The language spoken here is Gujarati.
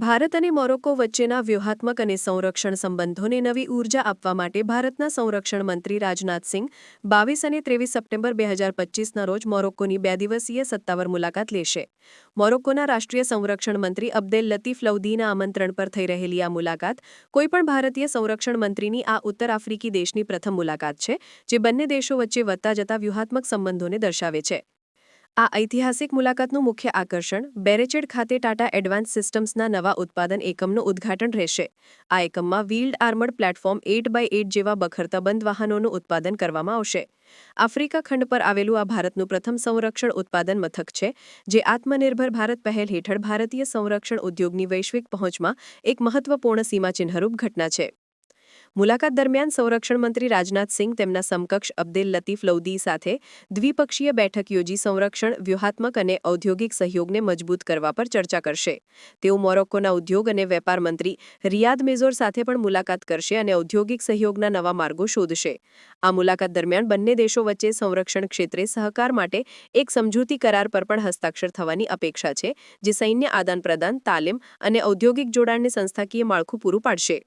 ભારત અને મોરોક્કો વચ્ચેના વ્યૂહાત્મક અને સંરક્ષણ સંબંધોને નવી ઊર્જા આપવા માટે ભારતના સંરક્ષણ મંત્રી રાજનાથસિંહ બાવીસ અને ત્રેવીસ સપ્ટેમ્બર બે હજાર પચીસના રોજ મોરોક્કોની બે દિવસીય સત્તાવાર મુલાકાત લેશે. મોરોક્કોના રાષ્ટ્રીય સંરક્ષણ મંત્રી અબ્દેલ લતીફ લૌદીના આમંત્રણ પર થઈ રહેલી આ મુલાકાત કોઈપણ ભારતીય સંરક્ષણ મંત્રીની આ ઉત્તર આફ્રિકી દેશની પ્રથમ મુલાકાત છે, જે બંને દેશો વચ્ચે વધતા જતા વ્યૂહાત્મક સંબંધોને દર્શાવે છે. આ ઐતિહાસિક મુલાકાતનું મુખ્ય આકર્ષણ બેરેચેડ ખાતે ટાટા એડવાન્સ સિસ્ટમ્સના નવા ઉત્પાદન એકમનું ઉદ્ઘાટન રહેશે. આ એકમમાં wheeled armoured platform eight by eight જેવા બખરતાબંધ વાહનોનું ઉત્પાદન કરવામાં આવશે. આફ્રિકા ખંડ પર આવેલું આ ભારતનું પ્રથમ સંરક્ષણ ઉત્પાદન મથક છે, જે આત્મનિર્ભર ભારત પહેલ હેઠળ ભારતીય સંરક્ષણ ઉદ્યોગની વૈશ્વિક પહોંચમાં એક મહત્વપૂર્ણ સીમાચિહ્નરૂપ ઘટના છે. મુલાકાત દરમિયાન સંરક્ષણ મંત્રી રાજનાથસિંહ તેમના સમકક્ષ અબ્દેલ લતીફ લૌદી સાથે દ્વિપક્ષીય બેઠક યોજી સંરક્ષણ, વ્યૂહાત્મક અને ઔદ્યોગિક સહયોગને મજબૂત કરવા પર ચર્ચા કરશે. તેઓ મોરોક્કોના ઉદ્યોગ અને વેપાર મંત્રી રિયાદ મેઝોર સાથે પણ મુલાકાત કરશે અને ઔદ્યોગિક સહયોગના નવા માર્ગો શોધશે. આ મુલાકાત દરમિયાન બંને દેશો વચ્ચે સંરક્ષણ ક્ષેત્રે સહકાર માટે એક સમજૂતી કરાર પર પણ હસ્તાક્ષર થવાની અપેક્ષા છે, જે સૈન્ય આદાન પ્રદાન તાલીમ અને ઔદ્યોગિક જોડાણને સંસ્થાકીય માળખું પૂરું પાડશે.